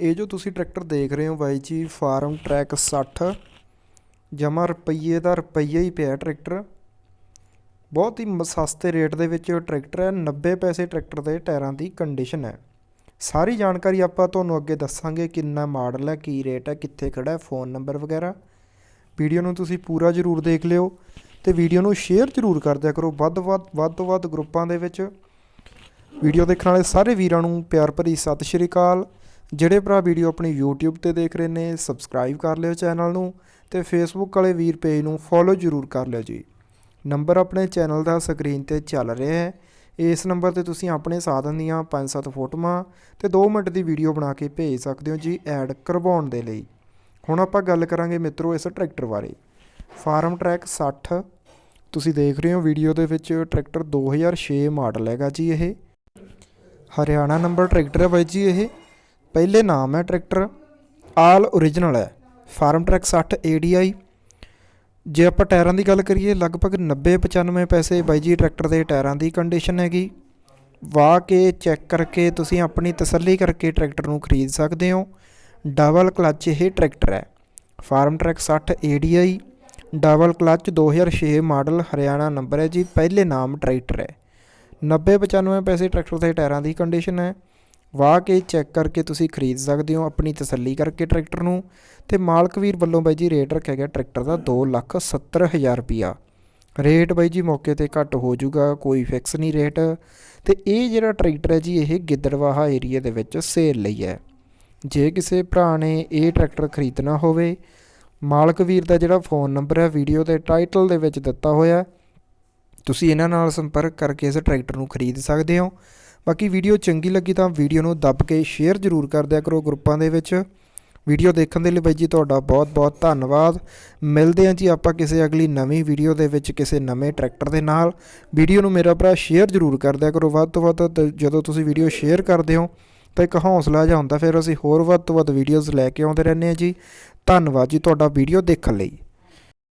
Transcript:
ਇਹ ਜੋ ਤੁਸੀਂ ਟਰੈਕਟਰ ਦੇਖ ਰਹੇ ਹੋ ਬਾਈ ਜੀ, ਫਾਰਮ ਟਰੈਕ 60 ਜਮਾ ਰੁਪਈਏ ਦਾ ਰੁਪਈਆ ਹੀ ਪਿਆ ਟਰੈਕਟਰ। ਬਹੁਤ ਹੀ ਮ- ਸਸਤੇ ਰੇਟ ਦੇ ਵਿੱਚ ਟਰੈਕਟਰ ਹੈ 90 ਪੈਸੇ ਟਰੈਕਟਰ ਦੇ ਟਾਇਰਾਂ ਦੀ ਕੰਡੀਸ਼ਨ ਹੈ। ਸਾਰੀ ਜਾਣਕਾਰੀ ਆਪਾਂ ਤੁਹਾਨੂੰ ਅੱਗੇ ਦੱਸਾਂਗੇ ਕਿੰਨਾ ਮਾਡਲ ਹੈ, ਕੀ ਰੇਟ ਹੈ, ਕਿੱਥੇ ਖੜਾ ਹੈ, ਫੋਨ ਨੰਬਰ ਵਗੈਰਾ। ਵੀਡੀਓ ਨੂੰ ਤੁਸੀਂ ਪੂਰਾ ਜ਼ਰੂਰ ਦੇਖ ਲਿਓ ਤੇ ਵੀਡੀਓ ਨੂੰ ਸ਼ੇਅਰ ਜ਼ਰੂਰ ਕਰ ਦਿਆ ਕਰੋ ਵੱਧ ਵੱਧ ਵੱਧ ਤੋਂ ਵੱਧ ਗਰੁੱਪਾਂ ਦੇ ਵਿੱਚ। ਵੀਡੀਓ ਦੇਖਣ ਵਾਲੇ ਸਾਰੇ ਵੀਰਾਂ ਨੂੰ ਪਿਆਰ ਭਰੀ ਸਤਿ ਸ਼੍ਰੀ ਅਕਾਲ। ਜਿਹੜੇ ਭਰਾ ਵੀਡੀਓ ਆਪਣੀ YouTube ਤੇ ਦੇਖ ਰਹੇ ਨੇ ਸਬਸਕ੍ਰਾਈਬ ਕਰ ਲਿਓ ਚੈਨਲ ਨੂੰ ਤੇ Facebook ਵਾਲੇ ਵੀਰ ਪੇਜ ਨੂੰ ਫੋਲੋ ਜ਼ਰੂਰ ਕਰ ਲਿਓ ਜੀ। ਨੰਬਰ ਆਪਣੇ ਚੈਨਲ ਦਾ ਸਕਰੀਨ ਤੇ ਚੱਲ ਰਿਹਾ ਹੈ। ਇਸ ਨੰਬਰ ਤੇ ਤੁਸੀਂ ਆਪਣੇ ਸਾਧਨ ਦੀਆਂ 5-7 ਫੋਟੋਆਂ ਤੇ 2 ਮਿੰਟ ਦੀ ਵੀਡੀਓ ਬਣਾ ਕੇ ਭੇਜ ਸਕਦੇ ਹੋ ਜੀ ਐਡ ਕਰਵਾਉਣ ਦੇ ਲਈ। ਹੁਣ ਆਪਾਂ ਗੱਲ ਕਰਾਂਗੇ ਮਿੱਤਰੋ ਇਸ ਟਰੈਕਟਰ ਬਾਰੇ। ਫਾਰਮ ਟਰੈਕ 60 ਤੁਸੀਂ ਦੇਖ ਰਹੇ ਹੋ ਵੀਡੀਓ ਦੇ ਵਿੱਚ ਟਰੈਕਟਰ 2006 ਮਾਡਲ ਹੈਗਾ ਜੀ ਇਹ। ਹਰਿਆਣਾ ਨੰਬਰ ਟਰੈਕਟਰ ਹੈ ਬਾਈ ਜੀ ਇਹ। ਪਹਿਲੇ ਨਾਮ ਹੈ ਟਰੈਕਟਰ, ਆਲ ਓਰੀਜਨਲ ਹੈ। ਫਾਰਮ ਟਰੈਕ 60 ADI ਜੇ ਆਪਾਂ ਟਾਇਰਾਂ ਦੀ ਗੱਲ ਕਰੀਏ, ਲਗਭਗ 90 95 ਪੈਸੇ ਬਾਈ ਜੀ ਟਰੈਕਟਰ ਦੇ ਟਾਇਰਾਂ ਦੀ ਕੰਡੀਸ਼ਨ ਹੈਗੀ। ਵਾਹ ਕੇ ਚੈੱਕ ਕਰਕੇ ਤੁਸੀਂ ਆਪਣੀ ਤਸੱਲੀ ਕਰਕੇ ਟਰੈਕਟਰ ਨੂੰ ਖਰੀਦ ਸਕਦੇ ਹੋ। ਡਬਲ ਕਲੱਚ ਇਹ ਟਰੈਕਟਰ ਹੈ। Farmtrac 60 ADI double clutch 2006 model Haryana number ਹੈ ਜੀ, ਪਹਿਲੇ ਨਾਮ ਟਰੈਕਟਰ ਹੈ। 90 95 ਪੈਸੇ ਟਰੈਕਟਰ ਦੇ ਟਾਇਰਾਂ ਦੀ ਕੰਡੀਸ਼ਨ ਹੈ। ਵਾਹ ਕੇ ਚੈੱਕ ਕਰਕੇ ਤੁਸੀਂ ਖਰੀਦ ਸਕਦੇ ਹੋ ਆਪਣੀ ਤਸੱਲੀ ਕਰਕੇ ਟਰੈਕਟਰ ਨੂੰ। ਤੇ ਮਾਲਕ ਵੀਰ ਵੱਲੋਂ ਬਾਈ ਜੀ ਰੇਟ ਰੱਖਿਆ ਗਿਆ ਟਰੈਕਟਰ ਦਾ 270000 ਰੁਪਿਆ ਰੇਟ ਬਾਈ ਜੀ ਮੌਕੇ ਤੇ ਘੱਟ ਹੋ ਜਾਊਗਾ, ਕੋਈ ਫਿਕਸ ਨਹੀਂ ਰੇਟ। ਤੇ ਇਹ ਜਿਹੜਾ ਟਰੈਕਟਰ ਹੈ ਜੀ, ਇਹ ਗਿੱਦੜਵਾਹਾ ਏਰੀਆ ਦੇ ਵਿੱਚ ਸੇਲ ਲਈ ਹੈ। ਜੇ ਕਿਸੇ ਭਰਾ ਨੇ ਇਹ ਟਰੈਕਟਰ ਖਰੀਦਣਾ ਹੋਵੇ, ਮਾਲਕ ਵੀਰ ਦਾ ਜਿਹੜਾ ਫੋਨ ਨੰਬਰ ਹੈ, ਵੀਡੀਓ ਦੇ ਟਾਈਟਲ ਦੇ ਵਿੱਚ ਦਿੱਤਾ ਹੋਇਆ ਤੁਸੀਂ ਇਹਨਾਂ ਨਾਲ ਸੰਪਰਕ ਕਰਕੇ ਇਸ ਟਰੈਕਟਰ ਨੂੰ ਖਰੀਦ ਸਕਦੇ ਹੋ। ਬਾਕੀ ਵੀਡੀਓ ਚੰਗੀ ਲੱਗੀ ਤਾਂ ਵੀਡੀਓ ਨੂੰ ਦੱਬ ਕੇ ਸ਼ੇਅਰ ਜ਼ਰੂਰ ਕਰ ਦਿਆ ਕਰੋ ਗਰੁੱਪਾਂ ਦੇ ਵਿੱਚ। ਵੀਡੀਓ ਦੇਖਣ ਦੇ ਲਈ ਬਾਈ ਜੀ ਤੁਹਾਡਾ ਬਹੁਤ-ਬਹੁਤ ਧੰਨਵਾਦ। ਮਿਲਦੇ ਹਾਂ ਜੀ ਆਪਾਂ ਕਿਸੇ ਅਗਲੀ ਨਵੀਂ ਵੀਡੀਓ ਦੇ ਵਿੱਚ ਕਿਸੇ ਨਵੇਂ ਟਰੈਕਟਰ ਦੇ ਨਾਲ। ਵੀਡੀਓ ਨੂੰ ਮੇਰਾ ਭਰਾ ਸ਼ੇਅਰ ਜ਼ਰੂਰ ਕਰ ਦਿਆ ਕਰੋ। ਵੱਧ ਤੋਂ ਵੱਧ ਜਦੋਂ ਤੁਸੀਂ ਵੀਡੀਓ ਸ਼ੇਅਰ ਕਰਦੇ ਹੋ, ਤਾਂ ਇੱਕ ਹੌਸਲਾ ਜਿਹਾ ਹੁੰਦਾ, ਫਿਰ ਅਸੀਂ ਹੋਰ ਵੱਧ ਤੋਂ ਵੱਧ ਵੀਡੀਓਜ਼ ਲੈ ਕੇ ਆਉਂਦੇ ਰਹਿੰਦੇ ਹਾਂ ਜੀ। ਧੰਨਵਾਦ ਜੀ ਤੁਹਾਡਾ ਵੀਡੀਓ ਦੇਖਣ ਲਈ।